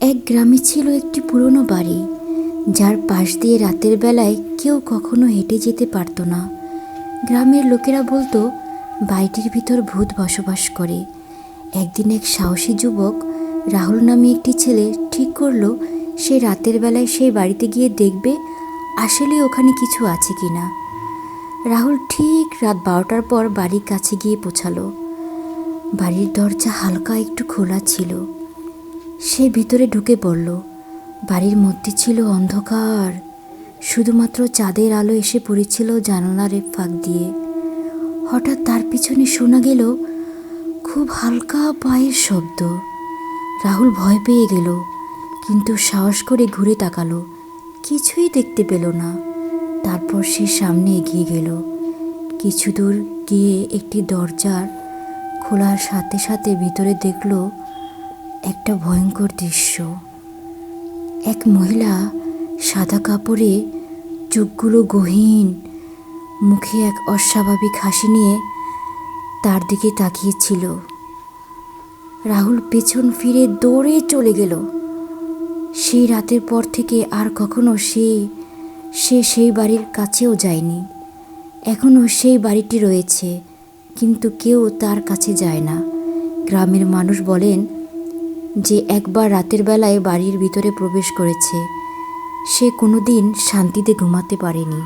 এক গ্রামে ছিল একটি পুরনো বাড়ি, যার পাশ দিয়ে রাতের বেলায় কেউ কখনো হেঁটে যেতে পারতো না। গ্রামের লোকেরা বলতো, বাড়িটির ভিতর ভূত বসবাস করে। একদিন এক সাহসী যুবক রাহুল নামে একটি ছেলে ঠিক করল, সে রাতের বেলায় সেই বাড়িতে গিয়ে দেখবে আসলে ওখানে কিছু আছে কি না রাহুল ঠিক রাত বারোটার পর বাড়ির কাছে গিয়ে পৌঁছালো। বাড়ির দরজা হালকা একটু খোলা ছিল। সে ভিতরে ঢুকে পড়ল। বাড়ির মধ্যে ছিল অন্ধকার। শুধুমাত্র চাঁদের আলো এসে পড়েছিল জানালার ফাঁক দিয়ে। হঠাৎ তার পিছনে শোনা গেল খুব হালকা পায়ের শব্দ। রাহুল ভয় পেয়ে গেল, কিন্তু সাহস করে ঘুরে তাকালো। কিছুই দেখতে পেল না। তারপর সে সামনে এগিয়ে গেল। কিছু দূর গিয়ে একটি দরজার খোলার সাথে সাথে ভিতরে দেখল একটা ভয়ঙ্কর দৃশ্য। এক মহিলা সাদা কাপড়ে চোখগুলো গহীন, মুখে এক অস্বাভাবিক হাসি নিয়ে তার দিকে তাকিয়েছিল। রাহুল পেছন ফিরে দৌড়ে চলে গেল। সেই রাতের পর থেকে আর কখনো সে সে সেই বাড়ির কাছেও যায়নি। এখনও সেই বাড়িটি রয়েছে, কিন্তু কেউ তার কাছে যায় না। গ্রামের মানুষ বলেন যে একবার রাতের বেলায় বাড়ির ভিতরে প্রবেশ করেছে সে কোনোদিন শান্তিতে ঘুমাতে পারেনি।